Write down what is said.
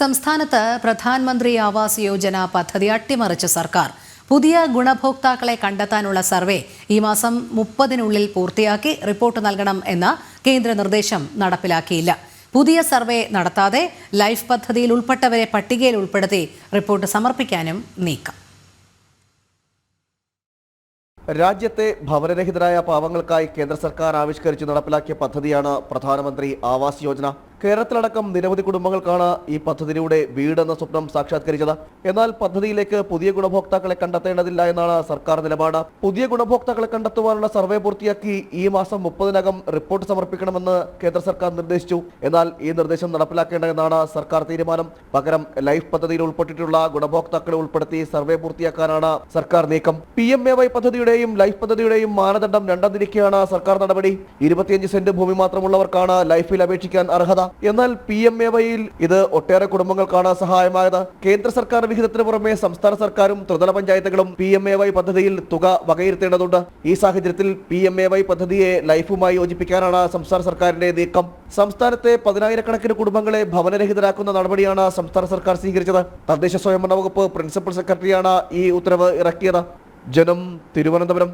സംസ്ഥാനത്ത് പ്രധാനമന്ത്രി ആവാസ് യോജന പദ്ധതി അട്ടിമറിച്ച സർക്കാർ. പുതിയ ഗുണഭോക്താക്കളെ കണ്ടെത്താനുള്ള സർവേ ഈ മാസം മുപ്പതിനുള്ളിൽ പൂർത്തിയാക്കി റിപ്പോർട്ട് നൽകണം എന്ന കേന്ദ്ര നിർദ്ദേശം നടപ്പിലാക്കിയില്ല. പുതിയ സർവേ നടത്താതെ ലൈഫ് പദ്ധതിയിൽ ഉൾപ്പെട്ടവരെ പട്ടികയിൽ ഉൾപ്പെടുത്തി റിപ്പോർട്ട് സമർപ്പിക്കാനും നീക്കം. രാജ്യത്തെ ഭവനരഹിതരായ പാവങ്ങൾക്കായി കേന്ദ്ര സർക്കാർ ആവിഷ്കരിച്ച് നടപ്പിലാക്കിയ പദ്ധതിയാണ് പ്രധാനമന്ത്രി ആവാസ് യോജന. കേരളത്തിലടക്കം നിരവധി കുടുംബങ്ങൾക്കാണ് ഈ പദ്ധതിയിലൂടെ വീടെന്ന സ്വപ്നം സാക്ഷാത്കരിച്ചത്. എന്നാൽ പദ്ധതിയിലേക്ക് പുതിയ ഗുണഭോക്താക്കളെ കണ്ടെത്തേണ്ടതില്ല എന്നാണ് സർക്കാർ നിലപാട്. പുതിയ ഗുണഭോക്താക്കളെ കണ്ടെത്തുവാനുള്ള സർവേ പൂർത്തിയാക്കി ഈ മാസം മുപ്പതിനകം റിപ്പോർട്ട് സമർപ്പിക്കണമെന്ന് കേന്ദ്ര സർക്കാർ നിർദ്ദേശിച്ചു. എന്നാൽ ഈ നിർദ്ദേശം നടപ്പിലാക്കേണ്ടതെന്നാണ് സർക്കാർ തീരുമാനം. പകരം ലൈഫ് പദ്ധതിയിൽ ഉൾപ്പെട്ടിട്ടുള്ള ഗുണഭോക്താക്കളെ ഉൾപ്പെടുത്തി സർവേ പൂർത്തിയാക്കാനാണ് സർക്കാർ നീക്കം. പി എം എ വൈ പദ്ധതിയുടെയും ലൈഫ് പദ്ധതിയുടെയും മാനദണ്ഡം രണ്ടാം തിരിക്കുകയാണ് സർക്കാർ നടപടി. ഇരുപത്തിയഞ്ച് സെന്റ് ഭൂമി മാത്രമുള്ളവർക്കാണ് ലൈഫിൽ അപേക്ഷിക്കാൻ അർഹത. എന്നാൽ പി എം എ വൈയിൽ ഇത് ഒട്ടേറെ കുടുംബങ്ങൾക്കാണ് സഹായമായത്. കേന്ദ്ര സർക്കാർ വിഹിതത്തിന് പുറമെ സംസ്ഥാന സർക്കാരും ത്രിതല പഞ്ചായത്തുകളും പി എം എ വൈ പദ്ധതിയിൽ തുക വകയിരുത്തേണ്ടതുണ്ട്. ഈ സാഹചര്യത്തിൽ പി എം എ വൈ പദ്ധതിയെ ലൈഫുമായി യോജിപ്പിക്കാനാണ് സംസ്ഥാന സർക്കാരിന്റെ നീക്കം. സംസ്ഥാനത്തെ പതിനായിരക്കണക്കിന് കുടുംബങ്ങളെ ഭവനരഹിതരാക്കുന്ന നടപടിയാണ് സംസ്ഥാന സർക്കാർ സ്വീകരിച്ചത്. തദ്ദേശ സ്വയംഭരണ വകുപ്പ് പ്രിൻസിപ്പൽ സെക്രട്ടറിയാണ് ഈ ഉത്തരവ് ഇറക്കിയത്. ജനം തിരുവനന്തപുരം.